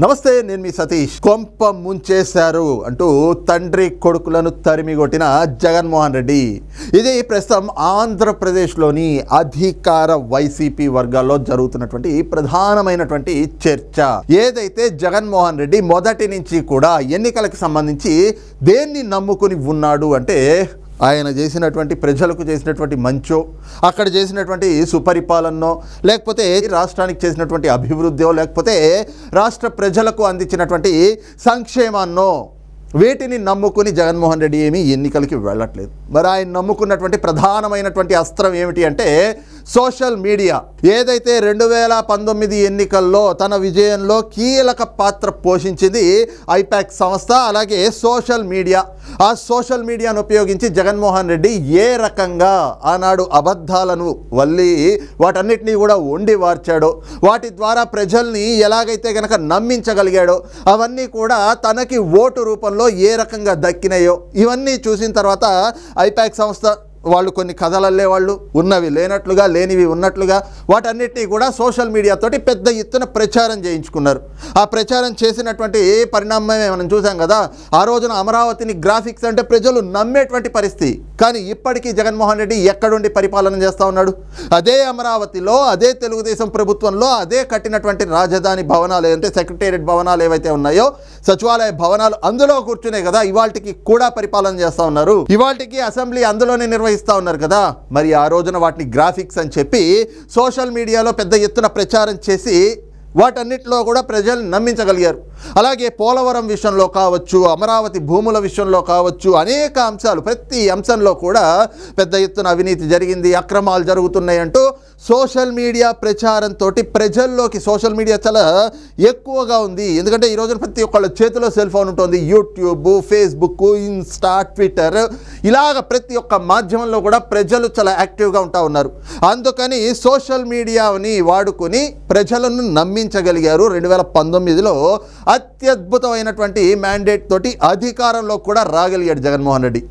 నమస్తే నేను మీ సతీష్. కొంప ముంచేశారు అంటూ తండ్రి కొడుకులను తరిమి కొట్టిన జగన్మోహన్ రెడ్డి. ఇది ప్రస్తుతం ఆంధ్రప్రదేశ్లోని అధికార వైసీపీ వర్గాల్లో జరుగుతున్నటువంటి ప్రధానమైనటువంటి చర్చ. ఏదైతే జగన్మోహన్ రెడ్డి మొదటి నుంచి కూడా ఎన్నికలకు సంబంధించి దేన్ని నమ్ముకుని ఉన్నాడు అంటే ఆయన చేసినటువంటి ప్రజలకు చేసినటువంటి మంచో అక్కడ చేసినటువంటి సుపరిపాలనో లేకపోతే రాష్ట్రానికి చేసినటువంటి అభివృద్ధో లేకపోతే రాష్ట్ర ప్రజలకు అందించినటువంటి సంక్షేమాన్నో వీటిని నమ్ముకుని జగన్మోహన్ రెడ్డి ఏమీ ఎన్నికలకి వెళ్ళట్లేదు. మరి ఆయన నమ్ముకున్నటువంటి ప్రధానమైనటువంటి అస్త్రం ఏమిటి అంటే సోషల్ మీడియా. ఏదైతే రెండు వేల పంతొమ్మిది ఎన్నికల్లో తన విజయంలో కీలక పాత్ర పోషించింది ఐపాక్ సంస్థ అలాగే సోషల్ మీడియా. ఆ సోషల్ మీడియాను ఉపయోగించి జగన్మోహన్ రెడ్డి ఏ రకంగా ఆనాడు అబద్ధాలను వల్లి వాటన్నిటినీ కూడా వండి వార్చాడో. వాటి ద్వారా ప్రజల్ని ఎలాగైతే కనుక నమ్మించగలిగాడో అవన్నీ కూడా తనకి ఓటు రూపంలో ఏ రకంగా దక్కినాయో ఇవన్నీ చూసిన తర్వాత ఐపాక్ సంస్థ వాళ్ళు కొన్ని కథలల్లే వాళ్ళు ఉన్నవి లేనట్లుగా లేనివి ఉన్నట్లుగా వాటన్నిటినీ కూడా సోషల్ మీడియాతోటి పెద్ద ఎత్తున ప్రచారం చేయించుకున్నారు. ఆ ప్రచారం చేసినటువంటి ఏ పరిణామమే మనం చూసాం కదా ఆ రోజున అమరావతిని గ్రాఫిక్స్ అంటే ప్రజలు నమ్మేటువంటి పరిస్థితి. కానీ ఇప్పటికీ జగన్మోహన్ రెడ్డి ఎక్కడుండి పరిపాలన చేస్తూ ఉన్నాడు? అదే అమరావతిలో అదే తెలుగుదేశం ప్రభుత్వంలో అదే కట్టినటువంటి రాజధాని భవనాలు అంటే సెక్రటేరియట్ భవనాలు ఏవైతే ఉన్నాయో సచివాలయ భవనాలు అందులో కూర్చునే కదా ఇవాళకి కూడా పరిపాలన చేస్తూ ఉన్నారు. ఇవాళకి అసెంబ్లీ అందులోనే నిర్వహిస్తూ ఉన్నారు కదా. మరి ఆ రోజున వాటిని గ్రాఫిక్స్ అని చెప్పి సోషల్ మీడియాలో పెద్ద ఎత్తున ప్రచారం చేసి వాటన్నిటిలో కూడా ప్రజలు నమ్మించగలిగారు. అలాగే పోలవరం విషయంలో కావచ్చు అమరావతి భూముల విషయంలో కావచ్చు అనేక అంశాలు ప్రతి అంశంలో కూడా పెద్ద ఎత్తున అవినీతి జరిగింది అక్రమాలు జరుగుతున్నాయంటూ సోషల్ మీడియా ప్రచారంతో ప్రజల్లోకి సోషల్ మీడియా చాలా ఎక్కువగా ఉంది. ఎందుకంటే ఈ రోజున ప్రతి ఒక్కళ్ళ చేతిలో సెల్ ఫోన్ ఉంటుంది యూట్యూబ్ ఫేస్బుక్ ఇన్స్టా ట్విట్టర్. ఇలాగ ప్రతి ఒక్క మాధ్యమంలో కూడా ప్రజలు చాలా యాక్టివ్గా ఉంటా ఉన్నారు. అందుకని సోషల్ మీడియాని వాడుకొని ప్రజలను నమ్మించగలిగారు. రెండు వేల పంతొమ్మిదిలో అత్యద్భుతమైనటువంటి మ్యాండేట్ తోటి అధికారంలో కూడా రాగలిగాడు జగన్మోహన్ రెడ్డి.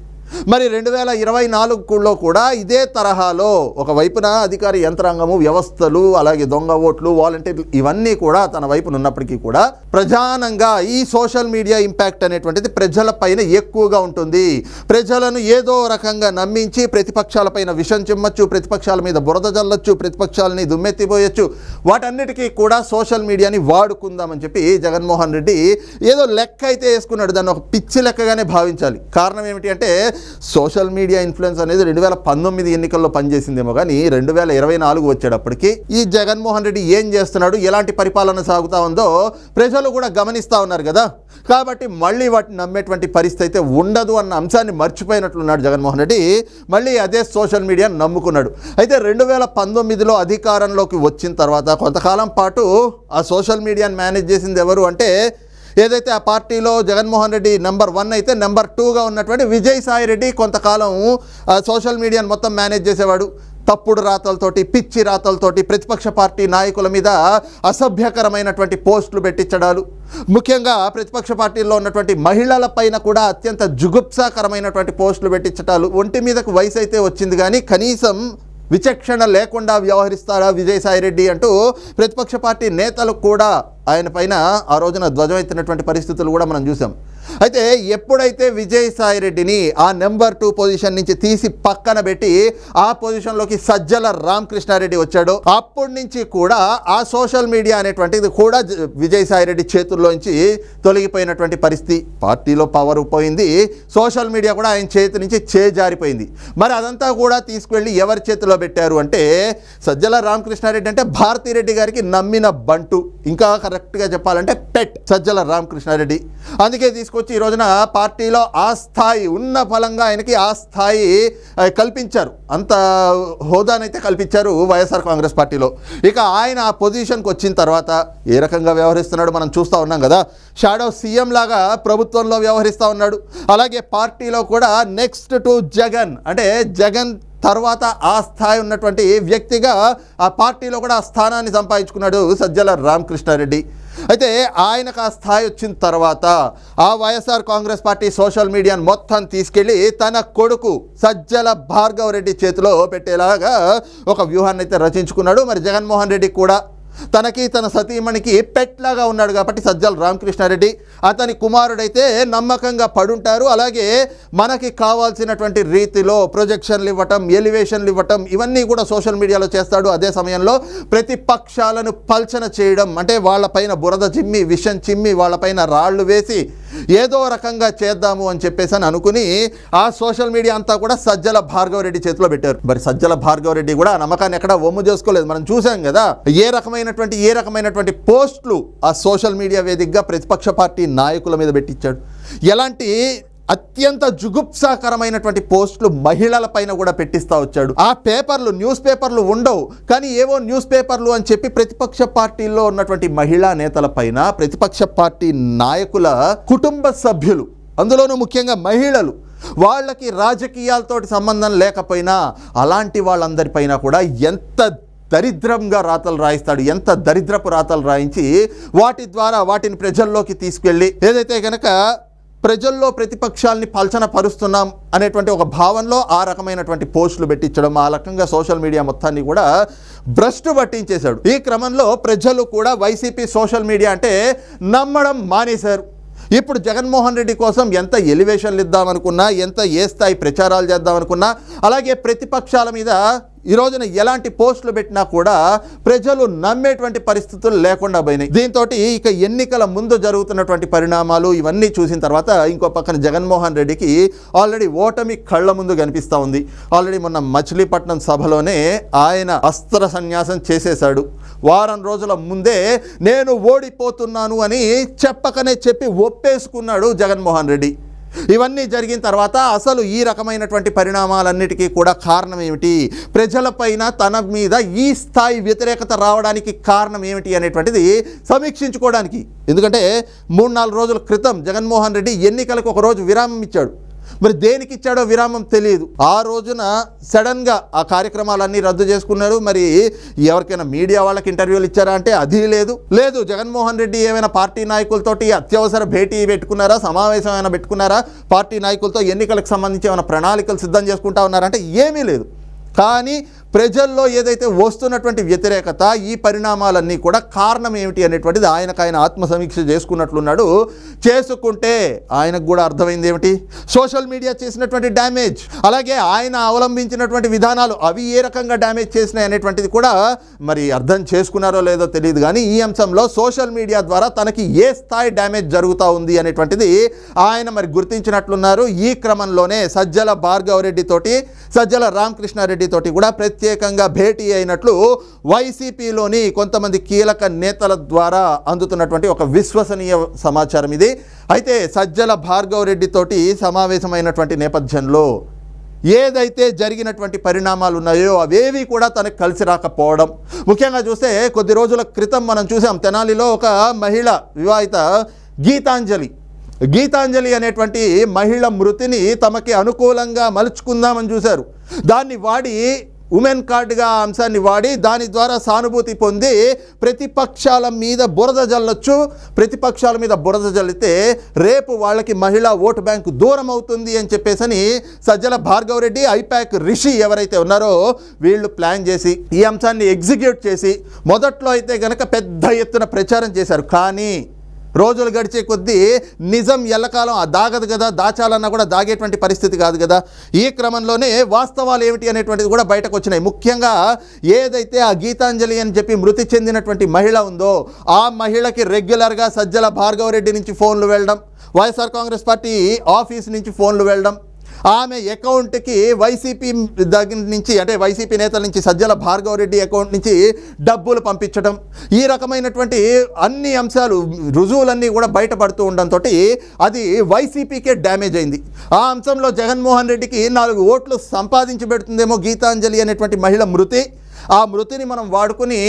మరి రెండు వేల ఇరవై నాలుగులో కూడా ఇదే తరహాలో ఒకవైపున అధికార యంత్రాంగము వ్యవస్థలు అలాగే దొంగ ఓట్లు వాలంటీర్లు ఇవన్నీ కూడా తన వైపున ఉన్నప్పటికీ కూడా ప్రధానంగా ఈ సోషల్ మీడియా ఇంపాక్ట్ అనేటువంటిది ప్రజలపైన ఎక్కువగా ఉంటుంది. ప్రజలను ఏదో రకంగా నమ్మించి ప్రతిపక్షాలపైన విషం చిమ్మచ్చు ప్రతిపక్షాల మీద బురద జల్లొచ్చు ప్రతిపక్షాలని దుమ్మెత్తిపోయచ్చు. వాటన్నిటికీ కూడా సోషల్ మీడియాని వాడుకుందామని చెప్పి జగన్మోహన్ రెడ్డి ఏదో లెక్క అయితే వేసుకున్నాడు. దాన్ని ఒక పిచ్చి లెక్కగానే భావించాలి. కారణం ఏమిటి అంటే సోషల్ మీడియా ఇన్ఫ్లుయెన్స్ అనేది రెండు వేల పంతొమ్మిది ఎన్నికల్లో పనిచేసిందేమో కానీ రెండు వేల ఇరవై నాలుగు వచ్చేటప్పటికి ఈ జగన్మోహన్ రెడ్డి ఏం చేస్తున్నాడు? ఎలాంటి పరిపాలన సాగుతా ఉందో ప్రజలు కూడా గమనిస్తూ ఉన్నారు కదా. కాబట్టి మళ్ళీ వాటిని నమ్మేటువంటి పరిస్థితి అయితే ఉండదు అన్న అంశాన్ని మర్చిపోయినట్లున్నాడు జగన్మోహన్ రెడ్డి. మళ్ళీ అదే సోషల్ మీడియాను నమ్ముకున్నాడు. అయితే రెండు వేల పంతొమ్మిదిలో అధికారంలోకి వచ్చిన తర్వాత కొంతకాలం పాటు ఆ సోషల్ మీడియాను మేనేజ్ చేసింది ఎవరు అంటే ఏదైతే ఆ పార్టీలో జగన్మోహన్ రెడ్డి నెంబర్ వన్ అయితే నెంబర్ టూగా ఉన్నటువంటి విజయసాయి రెడ్డి కొంతకాలం సోషల్ మీడియాను మొత్తం మేనేజ్ చేసేవాడు. తప్పుడు రాతలతోటి పిచ్చి రాతలతోటి ప్రతిపక్ష పార్టీ నాయకుల మీద అసభ్యకరమైనటువంటి పోస్టులు పెట్టించడాలు. ముఖ్యంగా ప్రతిపక్ష పార్టీల్లో ఉన్నటువంటి మహిళల పైన కూడా అత్యంత జుగుప్సాకరమైనటువంటి పోస్టులు పెట్టించడాలు ఒంటి మీదకు వయసు అయితే వచ్చింది కానీ కనీసం విచక్షణ లేకుండా వ్యవహరిస్తాడా విజయసాయిరెడ్డి అంటూ ప్రతిపక్ష పార్టీ నేతలు కూడా ఆయన పైన ఆ రోజున ధ్వజమెత్తినటువంటి పరిస్థితులు కూడా మనం చూసాం. అయితే ఎప్పుడైతే విజయసాయిరెడ్డిని ఆ నెంబర్ టూ పొజిషన్ నుంచి తీసి పక్కన పెట్టి ఆ పొజిషన్లోకి సజ్జల రామకృష్ణారెడ్డి వచ్చాడో అప్పటి నుంచి కూడా ఆ సోషల్ మీడియా అనేటువంటిది కూడా జ- విజయసాయిరెడ్డి చేతుల్లోంచి తొలగిపోయినటువంటి పరిస్థితి. పార్టీలో పవర్ పోయింది సోషల్ మీడియా కూడా ఆయన చేతి నుంచి చేజారిపోయింది. మరి అదంతా కూడా తీసుకువెళ్ళి ఎవరి చేతిలో పెట్టారు అంటే సజ్జల రామకృష్ణారెడ్డి అంటే భారతిరెడ్డి గారికి నమ్మిన బంటు. ఇంకా కరెక్ట్గా చెప్పాలంటే పెట్ సజ్జల రామకృష్ణారెడ్డి. అందుకే తీసుకొచ్చి ఈ రోజున పార్టీలో ఆ స్థాయి ఉన్న ఫలంగా ఆయనకి ఆ స్థాయి కల్పించారు. అంత హోదానైతే కల్పించారు వైఎస్ఆర్ కాంగ్రెస్ పార్టీలో. ఇక ఆయన ఆ పొజిషన్కి వచ్చిన తర్వాత ఏ రకంగా వ్యవహరిస్తున్నాడు మనం చూస్తూ ఉన్నాం కదా. షాడో సీఎం లాగా ప్రభుత్వంలో వ్యవహరిస్తూ ఉన్నాడు. అలాగే పార్టీలో కూడా నెక్స్ట్ టు జగన్. అంటే జగన్ తర్వాత ఆ స్థాయి ఉన్నటువంటి వ్యక్తిగా ఆ పార్టీలో కూడా ఆ స్థానాన్ని సంపాదించుకున్నాడు సజ్జల రామకృష్ణారెడ్డి. అయితే ఆయనకు ఆ స్థాయి వచ్చిన తర్వాత ఆ వైఎస్ఆర్ కాంగ్రెస్ పార్టీ సోషల్ మీడియాను మొత్తం తీసుకెళ్ళి తన కొడుకు సజ్జల భార్గవ్ రెడ్డి చేతిలో పెట్టేలాగా ఒక వ్యూహాన్ని అయితే రచించుకున్నాడు. మరి జగన్మోహన్ రెడ్డి కూడా తనకి తన సతీమణికి పెట్లాగా ఉన్నాడు కాబట్టి సజ్జల రామకృష్ణారెడ్డి. అతని కుమారుడైతే నమ్మకంగా పడుంటారు. అలాగే మనకి కావాల్సినటువంటి రీతిలో ప్రొజెక్షన్లు ఇవ్వటం ఎలివేషన్లు ఇవ్వటం ఇవన్నీ కూడా సోషల్ మీడియాలో చేస్తాడు. అదే సమయంలో ప్రతిపక్షాలను పల్చన చేయడం అంటే వాళ్ళపైన బురద చిమ్మి విషం చిమ్మి వాళ్ళపైన రాళ్ళు వేసి ఏదో రకంగా చేద్దాము అని చెప్పేసి అని అనుకుని ఆ సోషల్ మీడియా అంతా కూడా సజ్జల భార్గవ రెడ్డి చేతిలో పెట్టారు. మరి సజ్జల భార్గవ రెడ్డి కూడా నమ్మకాన్ని ఎక్కడ ఒమ్ము చేసుకోలేదు. మనం చూసాం కదా ఏ రకమైనటువంటి ఏ రకమైనటువంటి పోస్టులు ఆ సోషల్ మీడియా వేదికగా ప్రతిపక్ష పార్టీ నాయకుల మీద పెట్టించాడు. ఎలాంటి అత్యంత జుగుప్సాకరమైనటువంటి పోస్టులు మహిళల పైన కూడా పెట్టిస్తా వచ్చాడు. ఆ పేపర్లు న్యూస్ పేపర్లు ఉండవు. కానీ ఏవో న్యూస్ పేపర్లు అని చెప్పి ప్రతిపక్ష పార్టీల్లో ఉన్నటువంటి మహిళా నేతల పైన ప్రతిపక్ష పార్టీ నాయకుల కుటుంబ సభ్యులు అందులోనూ ముఖ్యంగా మహిళలు వాళ్ళకి రాజకీయాలతోటి సంబంధం లేకపోయినా అలాంటి వాళ్ళందరిపైన కూడా ఎంత దరిద్రంగా రాతలు రాయిస్తాడు ఎంత దరిద్రపు రాతలు రాయించి వాటి ద్వారా వాటిని ప్రజల్లోకి తీసుకెళ్ళి ఏదైతే కనుక ప్రజల్లో ప్రతిపక్షాల్ని పల్చన పరుస్తున్నాం అనేటువంటి ఒక భావనలో ఆ రకమైనటువంటి పోస్టులు పెట్టించడం ఆ రకంగా సోషల్ మీడియా మొత్తాన్ని కూడా భ్రష్టు పట్టించేశాడు. ఈ క్రమంలో ప్రజలు కూడా వైసీపీ సోషల్ మీడియా అంటే నమ్మడం మానేశారు. ఇప్పుడు జగన్మోహన్ రెడ్డి కోసం ఎంత ఎలివేషన్లు ఇద్దామనుకున్నా ఎంత ఏ స్థాయి ప్రచారాలు చేద్దామనుకున్నా అలాగే ప్రతిపక్షాల మీద ఈ రోజున ఎలాంటి పోస్టులు పెట్టినా కూడా ప్రజలు నమ్మేటువంటి పరిస్థితులు లేకుండా పోయినాయి. దీంతో ఇక ఎన్నికల ముందు జరుగుతున్నటువంటి పరిణామాలు ఇవన్నీ చూసిన తర్వాత ఇంకో పక్కన జగన్మోహన్ రెడ్డికి ఆల్రెడీ ఓటమి కళ్ళ ముందు కనిపిస్తూ ఉంది. ఆల్రెడీ మొన్న మచిలీపట్నం సభలోనే ఆయన అస్త్ర సన్యాసం చేసేశాడు. వారం రోజుల ముందే నేను ఓడిపోతున్నాను అని చెప్పకనే చెప్పి ఒప్పేసుకున్నాడు జగన్మోహన్ రెడ్డి. ఇవన్నీ జరిగిన తర్వాత అసలు ఈ రకమైనటువంటి పరిణామాలన్నిటికీ కూడా కారణం ఏమిటి ప్రజలపైన తన మీద ఈ స్థాయి వ్యతిరేకత రావడానికి కారణం ఏమిటి అనేటువంటిది సమీక్షించుకోవడానికి. ఎందుకంటే మూడు నాలుగు రోజుల క్రితం జగన్మోహన్ రెడ్డి ఎన్నికలకు ఒక రోజు విరామం ఇచ్చాడు. మరి దేనికి ఇచ్చాడో విరామం తెలియదు. ఆ రోజున సడన్గా ఆ కార్యక్రమాలన్నీ రద్దు చేసుకున్నాడు. మరి ఎవరికైనా మీడియా వాళ్ళకి ఇంటర్వ్యూలు ఇచ్చారా అంటే అది లేదు. లేదు జగన్మోహన్ రెడ్డి ఏమైనా పార్టీ నాయకులతోటి అత్యవసర భేటీ పెట్టుకున్నారా? సమావేశం ఏమైనా పెట్టుకున్నారా? పార్టీ నాయకులతో ఎన్నికలకు సంబంధించి ఏమైనా ప్రణాళికలు సిద్ధం చేసుకుంటా ఉన్నారంటే ఏమీ లేదు. కానీ ప్రజల్లో ఏదైతే వస్తున్నటువంటి వ్యతిరేకత ఈ పరిణామాలన్నీ కూడా కారణం ఏమిటి అనేటువంటిది ఆయనకు ఆయన ఆత్మసమీక్ష చేసుకున్నట్లున్నాడు. చేసుకుంటే ఆయనకు కూడా అర్థమైంది ఏమిటి? సోషల్ మీడియా చేసినటువంటి డ్యామేజ్ అలాగే ఆయన అవలంబించినటువంటి విధానాలు అవి ఏ రకంగా డ్యామేజ్ చేసినాయి అనేటువంటిది కూడా మరి అర్థం చేసుకున్నారో లేదో తెలియదు. కానీ ఈ అంశంలో సోషల్ మీడియా ద్వారా తనకి ఏ స్థాయి డ్యామేజ్ జరుగుతూ ఉంది అనేటువంటిది ఆయన మరి గుర్తించినట్లున్నారు. ఈ క్రమంలోనే సజ్జల భార్గవ సజ్జల రామకృష్ణారెడ్డితోటి కూడా కూడా ప్రత్యేకంగా భేటీ అయినట్లు వైసీపీలోని కొంతమంది కీలక నేతల ద్వారా అందుతున్నటువంటి ఒక విశ్వసనీయ సమాచారం ఇది. అయితే సజ్జల భార్గవ రెడ్డితోటి సమావేశమైనటువంటి నేపథ్యంలో ఏదైతే జరిగినటువంటి పరిణామాలు ఉన్నాయో అవేవి కూడా తనకు కలిసి రాకపోవడం. ముఖ్యంగా చూస్తే కొద్ది రోజుల క్రితం మనం చూసాం తెనాలిలో ఒక మహిళ వివాహిత గీతాంజలి. గీతాంజలి అనేటువంటి మహిళ మృతిని తమకి అనుకూలంగా మలుచుకుందామని చూశారు. దాన్ని వాడి ఉమెన్ కార్డుగా అంశాన్ని వాడి దాని ద్వారా సానుభూతి పొంది ప్రతిపక్షాల మీద బురద జల్లొచ్చు. ప్రతిపక్షాల మీద బురద జల్లితే రేపు వాళ్ళకి మహిళా ఓటు బ్యాంకు దూరం అవుతుంది అని చెప్పేసని సజ్జల భార్గవ్ రెడ్డి ఐపాక్ రిషి ఎవరైతే ఉన్నారో వీళ్ళు ప్లాన్ చేసి ఈ అంశాన్ని ఎగ్జిక్యూట్ చేసి మొదట్లో అయితే కనుక పెద్ద ఎత్తున ప్రచారం చేశారు. కానీ రోజులు గడిచే కొద్దీ నిజం ఎల్లకాలం దాగదు కదా దాచాలన్నా కూడా దాగేటువంటి పరిస్థితి కాదు కదా. ఈ క్రమంలోనే వాస్తవాలు ఏమిటి అనేటువంటిది కూడా బయటకు వచ్చినాయి. ముఖ్యంగా ఏదైతే ఆ గీతాంజలి అని చెప్పి మృతి చెందినటువంటి మహిళ ఉందో ఆ మహిళకి రెగ్యులర్గా సజ్జల భార్గవరెడ్డి నుంచి ఫోన్లు వెళ్ళడం వైఎస్ఆర్ కాంగ్రెస్ పార్టీ ఆఫీస్ నుంచి ఫోన్లు వెళ్ళడం ఆమె అకౌంట్కి వైసీపీ దగ్గర నుంచి అంటే వైసీపీ నేతల నుంచి సజ్జల భార్గవ రెడ్డి అకౌంట్ నుంచి డబ్బులు పంపించడం ఈ రకమైనటువంటి అన్ని అంశాలు రుజువులన్నీ కూడా బయటపడుతూ ఉండడంతో అది వైసీపీకే డ్యామేజ్ అయింది. ఆ అంశంలో జగన్మోహన్ రెడ్డికి నాలుగు ఓట్లు సంపాదించి పెడుతుందేమో గీతాంజలి అనేటువంటి మహిళ మృతి. ఆ మృతిని మనం వాడుకుని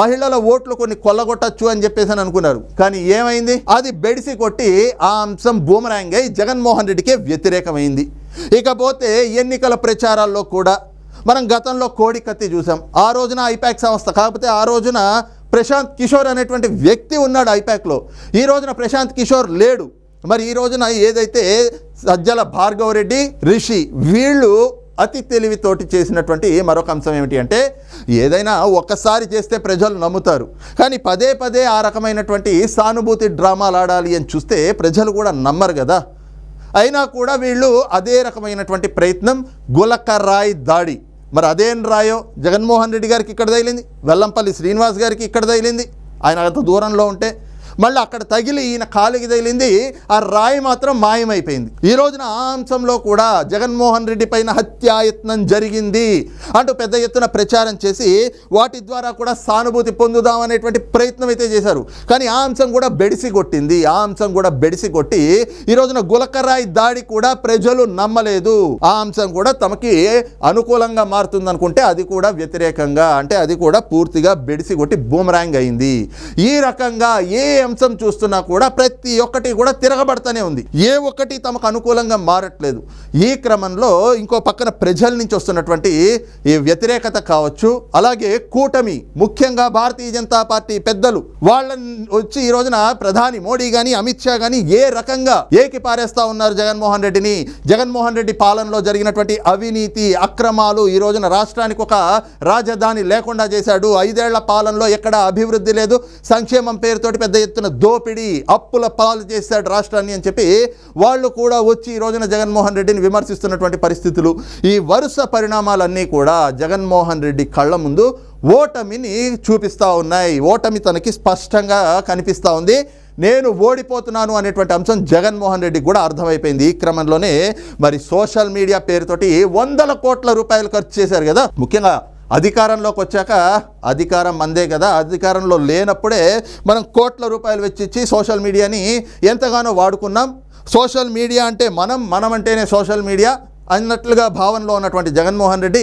మహిళల ఓట్లు కొన్ని కొల్లగొట్టచ్చు అని చెప్పేసి అని అనుకున్నారు. కానీ ఏమైంది? అది బెడిసి కొట్టి ఆ అంశం బూమరాంగ్ అయి జగన్మోహన్ రెడ్డికే వ్యతిరేకమైంది. ఇకపోతే ఎన్నికల ప్రచారాల్లో కూడా మనం గతంలో కోడి కత్తి చూసాం. ఆ రోజున ఐపాక్ సంస్థ కాకపోతే ఆ రోజున ప్రశాంత్ కిషోర్ అనేటువంటి వ్యక్తి ఉన్నాడు ఐపాక్లో. ఈ రోజున ప్రశాంత్ కిషోర్ లేడు. మరి ఈ రోజున ఏదైతే సజ్జల భార్గవ రెడ్డి రిషి వీళ్ళు అతి తెలివితోటి చేసినటువంటి మరొక అంశం ఏమిటి అంటే ఏదైనా ఒక్కసారి చేస్తే ప్రజలు నమ్ముతారు. కానీ పదే పదే ఆ రకమైనటువంటి సానుభూతి డ్రామాలు ఆడాలి అని చూస్తే ప్రజలు కూడా నమ్మరు కదా. అయినా కూడా వీళ్ళు అదే రకమైనటువంటి ప్రయత్నం గులకరాయి దాడి. మరి అదేం రాయో? జగన్మోహన్ రెడ్డి గారికి ఇక్కడ తగిలింది. వెల్లంపల్లి శ్రీనివాస్ గారికి ఇక్కడ తగిలింది. ఆయన అంత దూరంలో ఉంటే మళ్ళీ అక్కడ తగిలి ఈయన కాలికి తగిలింది ఆ రాయి మాత్రం మాయమైపోయింది. ఈ రోజున ఆ అంశంలో కూడా జగన్మోహన్ రెడ్డి పైన హత్యాయత్నం జరిగింది అంటూ పెద్ద ఎత్తున ప్రచారం చేసి వాటి ద్వారా కూడా సానుభూతి పొందుదాం అనేటువంటి ప్రయత్నం అయితే చేశారు. కానీ ఆ అంశం కూడా బెడిసి కొట్టింది. ఆ అంశం కూడా బెడిసి కొట్టి ఈ రోజున గులకరాయి దాడి కూడా ప్రజలు నమ్మలేదు. ఆ అంశం కూడా తమకి అనుకూలంగా మారుతుంది అనుకుంటే అది కూడా వ్యతిరేకంగా అంటే అది కూడా పూర్తిగా బెడిసి కొట్టి బూమరాంగ్ అయింది. ఈ రకంగా ఏ అంశం చూస్తున్నా కూడా ప్రతి ఒక్కటి కూడా తిరగబడతానే ఉంది. ఏ ఒక్కటి తమకు అనుకూలంగా మారట్లేదు. ఈ క్రమంలో ఇంకో పక్కన ప్రజల నుంచి వస్తున్నటువంటి ఈ వ్యతిరేకత కావచ్చు అలాగే కూటమి ముఖ్యంగా భారతీయ జనతా పార్టీ పెద్దలు వాళ్ళని వచ్చి ఈ రోజున ప్రధాని మోడీ కానీ అమిత్ షా కానీ ఏ రకంగా ఏకి పారేస్తా ఉన్నారు జగన్మోహన్ రెడ్డిని. జగన్మోహన్ రెడ్డి పాలనలో జరిగినటువంటి అవినీతి అక్రమాలు ఈ రోజున రాష్ట్రానికి ఒక రాజధాని లేకుండా చేశాడు. ఐదేళ్ళ పాలనలో ఎక్కడ అభివృద్ధి లేదు. సంక్షేమం పేరుతోటి పెద్ద ఎత్తున దోపిడీ అప్పుల పాలు చేశాడు రాష్ట్రాన్ని అని చెప్పి వాళ్ళు కూడా వచ్చి ఈ రోజున జగన్మోహన్ రెడ్డిని విమర్శిస్తున్నటువంటి పరిస్థితులు. ఈ వరుస పరిణామాలన్నీ కూడా జగన్మోహన్ రెడ్డి కళ్ళ ముందు ఓటమిని చూపిస్తూ ఉన్నాయి. ఓటమి తనకి స్పష్టంగా కనిపిస్తూ ఉంది. నేను ఓడిపోతున్నాను అనేటువంటి అంశం జగన్మోహన్ రెడ్డికి కూడా అర్థమైపోయింది. ఈ క్రమంలోనే మరి సోషల్ మీడియా పేరుతోటి వందల కోట్ల రూపాయలు ఖర్చు చేశారు కదా. ముఖ్యంగా అధికారంలోకి వచ్చాక అధికారం మందే కదా. అధికారంలో లేనప్పుడే మనం కోట్ల రూపాయలు వెచ్చిచ్చి సోషల్ మీడియాని ఎంతగానో వాడుకున్నాం. సోషల్ మీడియా అంటే మనం మనం అంటేనే సోషల్ మీడియా అన్నట్లుగా భావనలో ఉన్నటువంటి జగన్మోహన్ రెడ్డి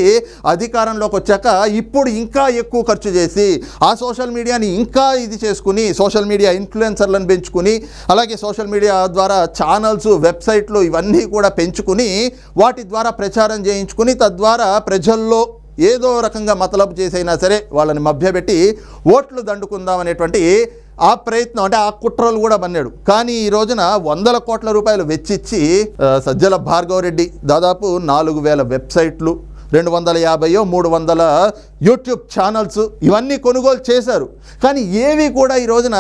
అధికారంలోకి వచ్చాక ఇప్పుడు ఇంకా ఎక్కువ ఖర్చు చేసి ఆ సోషల్ మీడియాని ఇంకా ఇది చేసుకుని సోషల్ మీడియా ఇన్ఫ్లుయెన్సర్లను పెంచుకుని అలాగే సోషల్ మీడియా ద్వారా ఛానల్స్ వెబ్సైట్లు ఇవన్నీ కూడా పెంచుకుని వాటి ద్వారా ప్రచారం చేయించుకుని తద్వారా ప్రజల్లో ఏదో రకంగా మతలబు చేసైనా సరే వాళ్ళని మభ్యపెట్టి ఓట్లు దండుకుందాం అనేటువంటి ఆ ప్రయత్నం అంటే ఆ కుట్రలు కూడా బన్నాడు. కానీ ఈ రోజున వందల కోట్ల రూపాయలు వెచ్చిచ్చి సజ్జల భార్గవ రెడ్డి దాదాపు నాలుగు వేల వెబ్సైట్లు రెండు వందల యాభైయో మూడు వందల యూట్యూబ్ ఛానల్స్ ఇవన్నీ కొనుగోలు చేశారు. కానీ ఏవి కూడా ఈ రోజున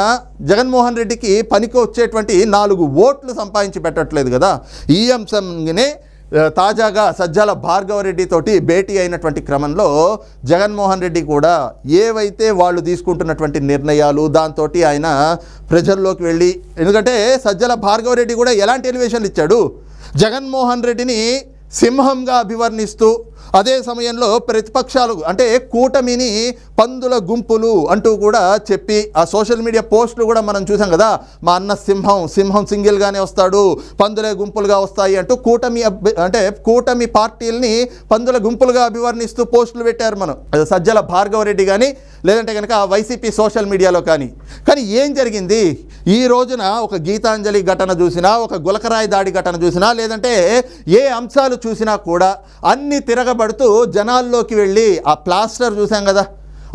జగన్మోహన్ రెడ్డికి పనికి వచ్చేటువంటి నాలుగు ఓట్లు సంపాదించి పెట్టట్లేదు కదా. ఈ అంశంగానే తాజాగా సజ్జల భార్గవ భేటీ అయినటువంటి క్రమంలో జగన్మోహన్ రెడ్డి కూడా ఏవైతే వాళ్ళు తీసుకుంటున్నటువంటి నిర్ణయాలు దాంతో ఆయన ప్రజల్లోకి వెళ్ళి ఎందుకంటే సజ్జల భార్గవ రెడ్డి కూడా ఎలాంటి ఎలివేషన్లు ఇచ్చాడు? జగన్మోహన్ రెడ్డిని సింహంగా అభివర్ణిస్తూ అదే సమయంలో ప్రతిపక్షాలు అంటే కూటమిని పందుల గుంపులు అంటూ కూడా చెప్పి ఆ సోషల్ మీడియా పోస్టులు కూడా మనం చూసాం కదా మా అన్న సింహం సింహం సింగిల్గానే వస్తాడు పందులే గుంపులుగా వస్తాయి అంటూ కూటమి అంటే కూటమి పార్టీలని పందుల గుంపులుగా అభివర్ణిస్తూ పోస్టులు పెట్టారు మనం. సజ్జల భార్గవ రెడ్డి కానీ లేదంటే కనుక వైసీపీ సోషల్ మీడియాలో కానీ. కానీ ఏం జరిగింది? ఈ రోజున ఒక గీతాంజలి ఘటన చూసినా ఒక గులకరాయి దాడి ఘటన చూసినా లేదంటే ఏ అంశాలు చూసినా కూడా అన్ని తిరగబడుతూ జనాల్లోకి వెళ్ళి ఆ ప్లాస్టర్ చూసాం కదా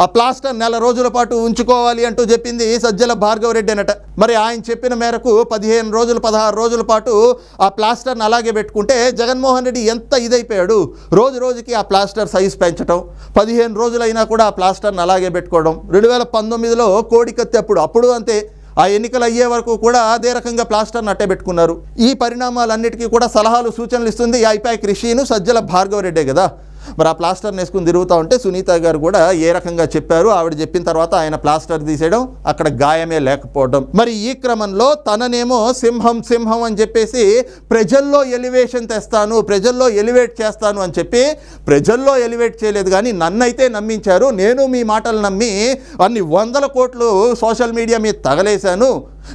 ఆ ప్లాస్టర్ నెల రోజుల పాటు ఉంచుకోవాలి అంటూ చెప్పింది సజ్జల భార్గవ రెడ్డి అనట మరి ఆయన చెప్పిన మేరకు పదిహేను రోజులు పదహారు రోజుల పాటు ఆ ప్లాస్టర్ని అలాగే పెట్టుకుంటే జగన్మోహన్ రెడ్డి ఎంత ఇదైపోయాడు. రోజు రోజుకి ఆ ప్లాస్టర్ సైజ్ పెంచడం పదిహేను రోజులైనా కూడా ఆ ప్లాస్టర్ని అలాగే పెట్టుకోవడం. రెండు వేల పంతొమ్మిదిలో కోడికత్తి అప్పుడు అప్పుడు అంతే. ఆ ఎన్నికలు అయ్యే వరకు కూడా అదే రకంగా ప్లాస్టర్ని అట్టే పెట్టుకున్నారు. ఈ పరిణామాలన్నిటికీ కూడా సలహాలు సూచనలు ఇస్తుంది ఈ ఐపాక్ రిషిను సజ్జల భార్గవరెడ్డే కదా. మరి ఆ ప్లాస్టర్ని వేసుకుని తిరుగుతూ ఉంటే సునీత గారు కూడా ఏ రకంగా చెప్పారు ఆవిడ చెప్పిన తర్వాత ఆయన ప్లాస్టర్ తీసేయడం అక్కడ గాయమే లేకపోవడం. మరి ఈ క్రమంలో తననేమో సింహం సింహం అని చెప్పేసి ప్రజల్లో ఎలివేషన్ తెస్తాను ప్రజల్లో ఎలివేట్ చేస్తాను అని చెప్పి ప్రజల్లో ఎలివేట్ చేయలేదు కానీ నన్నైతే నమ్మించారు. నేను మీ మాటలు నమ్మి అన్ని వందల కోట్లు సోషల్ మీడియా మీద తగలేశాను.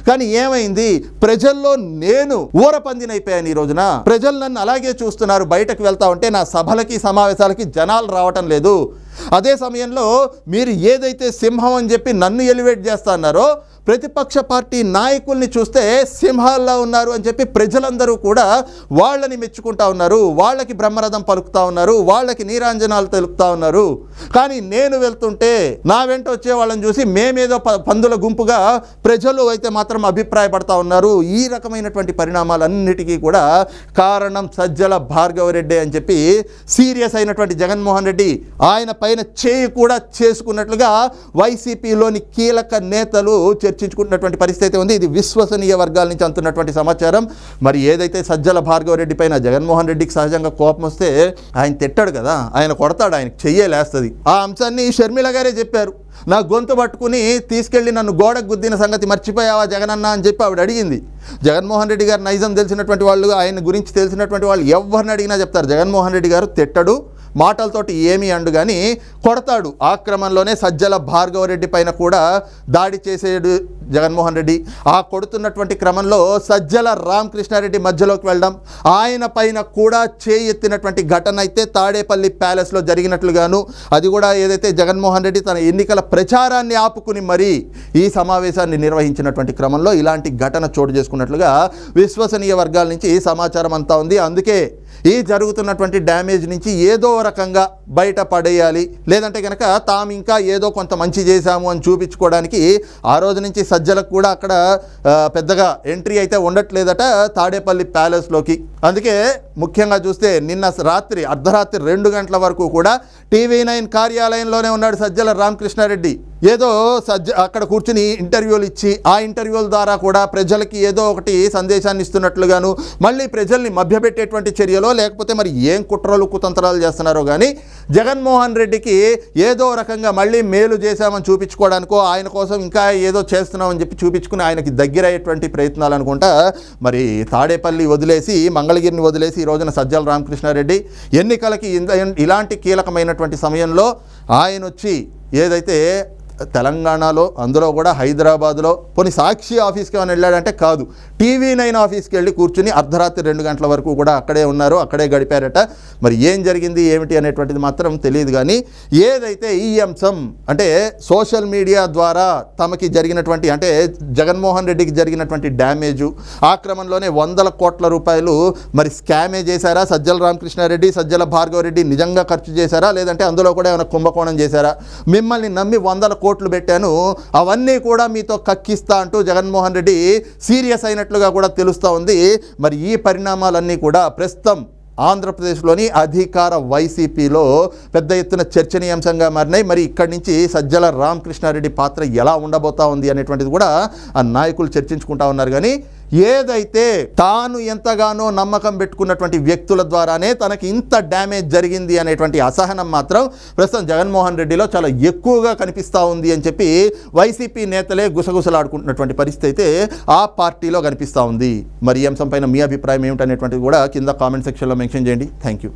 కానీ ఏమైంది? ప్రజల్లో నేను ఊరపందినైపోయాను ఈ రోజున. ప్రజలు నన్ను అలాగే చూస్తున్నారు. బయటకు వెళ్తా ఉంటే నా సభలకి సమావేశాలకి జనాలు రావటం లేదు. అదే సమయంలో మీరు ఏదైతే సింహం అని చెప్పి నన్ను ఎలివేట్ చేస్తా అన్నారో ప్రతిపక్ష పార్టీ నాయకుల్ని చూస్తే సింహాల్లో ఉన్నారు అని చెప్పి ప్రజలందరూ కూడా వాళ్ళని మెచ్చుకుంటా ఉన్నారు. వాళ్ళకి బ్రహ్మరథం పలుకుతా ఉన్నారు. వాళ్ళకి నీరాంజనాలు తెలుపుతా ఉన్నారు. కానీ నేను వెళ్తుంటే నా వెంట వచ్చే వాళ్ళని చూసి మేమేదో ప- పందుల గుంపుగా ప్రజలు అయితే మాత్రం అభిప్రాయపడతా ఉన్నారు. ఈ రకమైనటువంటి పరిణామాలన్నిటికీ కూడా కారణం సజ్జల భార్గవరెడ్డి అని చెప్పి సీరియస్ అయినటువంటి జగన్మోహన్ రెడ్డి ఆయన పైన చేయి కూడా చేసుకున్నట్లుగా వైసీపీలోని కీలక నేతలు చర్చించుకుంటున్నటువంటి పరిస్థితి ఉంది. ఇది విశ్వసనీయ వర్గాల నుంచి అంతున్నటువంటి సమాచారం. మరి ఏదైతే సజ్జల భార్గవరెడ్డి పైన జగన్మోహన్ రెడ్డికి సహజంగా కోపం వస్తే ఆయన తిట్టాడు కదా. ఆయన కొడతాడు ఆయనకు చెయ్యలేస్తుంది ఆ అంశాన్ని షర్మిల గారే చెప్పారు. నా గొంతు పట్టుకుని తీసుకెళ్ళి నన్ను గోడకు గుద్దిన సంగతి మర్చిపోయావా జగనన్న అని చెప్పి ఆవిడ అడిగింది. జగన్మోహన్ రెడ్డి గారు నైజం తెలిసినటువంటి వాళ్ళు ఆయన గురించి తెలిసినటువంటి వాళ్ళు ఎవరిని అడిగినా చెప్తారు. జగన్మోహన్ రెడ్డి గారు తిట్టడు మాటలతోటి ఏమి అండు కానీ కొడతాడు. ఆ క్రమంలోనే సజ్జల భార్గవరెడ్డి పైన కూడా దాడి చేసేడు జగన్మోహన్ రెడ్డి. ఆ కొడుతున్నటువంటి క్రమంలో సజ్జల రామకృష్ణారెడ్డి మధ్యలోకి వెళ్ళడం ఆయన పైన కూడా చేయెత్తినటువంటి ఘటన అయితే తాడేపల్లి ప్యాలెస్లో జరిగినట్లుగాను అది కూడా ఏదైతే జగన్మోహన్ రెడ్డి తన ఎన్నికల ప్రచారాన్ని ఆపుకుని మరీ ఈ సమావేశాన్ని నిర్వహించినటువంటి క్రమంలో ఇలాంటి ఘటన చోటు చేసుకున్నట్లుగా విశ్వసనీయ వర్గాల నుంచి సమాచారం అంతా ఉంది. అందుకే ఈ జరుగుతున్నటువంటి డ్యామేజ్ నుంచి ఏదో రకంగా బయట పడేయాలి లేదంటే కనుక తాము ఇంకా ఏదో కొంత మంచి చేశాము అని చూపించుకోవడానికి ఆ రోజు నుంచి సజ్జలకు కూడా అక్కడ పెద్దగా ఎంట్రీ అయితే ఉండట్లేదట తాడేపల్లి ప్యాలెస్లోకి అందుకే ముఖ్యంగా చూస్తే నిన్న రాత్రి అర్ధరాత్రి రెండు గంటల వరకు కూడా టీవీ నైన్ కార్యాలయంలోనే ఉన్నాడు సజ్జల రామకృష్ణారెడ్డి. ఏదో సజ్జ అక్కడ కూర్చుని ఇంటర్వ్యూలు ఇచ్చి ఆ ఇంటర్వ్యూల ద్వారా కూడా ప్రజలకి ఏదో ఒకటి సందేశాన్ని ఇస్తున్నట్లుగాను మళ్ళీ ప్రజల్ని మభ్యపెట్టేటువంటి చర్యలో లేకపోతే మరి ఏం కుట్రలు కుతంత్రాలు చేస్తున్నారో కానీ జగన్మోహన్ రెడ్డికి ఏదో రకంగా మళ్ళీ మేలు చేశామని చూపించుకోవడానికో ఆయన కోసం ఇంకా ఏదో చేస్తున్నామని చెప్పి చూపించుకుని ఆయనకి దగ్గరయ్యేటువంటి ప్రయత్నాలు అనుకుంటా మరి తాడేపల్లి వదిలేసి మంగళగిరిని వదిలేసి ఈ రోజున సజ్జల రామకృష్ణారెడ్డి ఎన్నికలకి ఇంద- ఇలాంటి కీలకమైనటువంటి సమయంలో ఆయన వచ్చి ఏదైతే తెలంగాణలో అందులో కూడా హైదరాబాద్లో పోనీ సాక్షి ఆఫీస్కి ఏమైనా వెళ్ళాడంటే కాదు. టీవీ నైన్ ఆఫీస్కి వెళ్ళి కూర్చుని అర్ధరాత్రి రెండు గంటల వరకు కూడా అక్కడే ఉన్నారు అక్కడే గడిపారట. మరి ఏం జరిగింది ఏమిటి అనేటువంటిది మాత్రం తెలియదు కానీ ఏదైతే ఈ అంశం అంటే సోషల్ మీడియా ద్వారా తమకి జరిగినటువంటి అంటే జగన్మోహన్ రెడ్డికి జరిగినటువంటి డ్యామేజు ఆక్రమంలోనే వందల కోట్ల రూపాయలు మరి స్కామే చేశారా? సజ్జల రామకృష్ణారెడ్డి సజ్జల భార్గవరెడ్డి నిజంగా ఖర్చు చేశారా? లేదంటే అందులో కూడా ఏమైనా కుంభకోణం చేశారా? మిమ్మల్ని నమ్మి వందల కోట్లు పెట్టాను అవన్నీ కూడా మీతో కక్కిస్తా అంటూ జగన్మోహన్ రెడ్డి సీరియస్ అయినట్లుగా కూడా తెలుస్తూ ఉంది. మరి ఈ పరిణామాలన్నీ కూడా ప్రస్తుతం ఆంధ్రప్రదేశ్లోని అధికార వైసీపీలో పెద్ద ఎత్తున చర్చనీయాంశంగా మారినాయి. మరి ఇక్కడి నుంచి సజ్జల రామకృష్ణారెడ్డి పాత్ర ఎలా ఉండబోతా ఉంది అనేటువంటిది కూడా ఆ నాయకులు చర్చించుకుంటా ఉన్నారు. కానీ ఏదైతే తాను ఎంతగానో నమ్మకం పెట్టుకున్నటువంటి వ్యక్తుల ద్వారానే తనకి ఇంత డ్యామేజ్ జరిగింది అనేటువంటి అసహనం మాత్రం ప్రస్తుతం జగన్మోహన్ రెడ్డిలో చాలా ఎక్కువగా కనిపిస్తూ ఉంది అని చెప్పి వైసీపీ నేతలే గుసగుసలాడుకుంటున్నటువంటి పరిస్థితి అయితే ఆ పార్టీలో కనిపిస్తూ ఉంది. మరి ఈ అంశంపైన మీ అభిప్రాయం ఏమిటనేటువంటిది కూడా కింద కామెంట్ సెక్షన్లో మెన్షన్ చేయండి. Thank you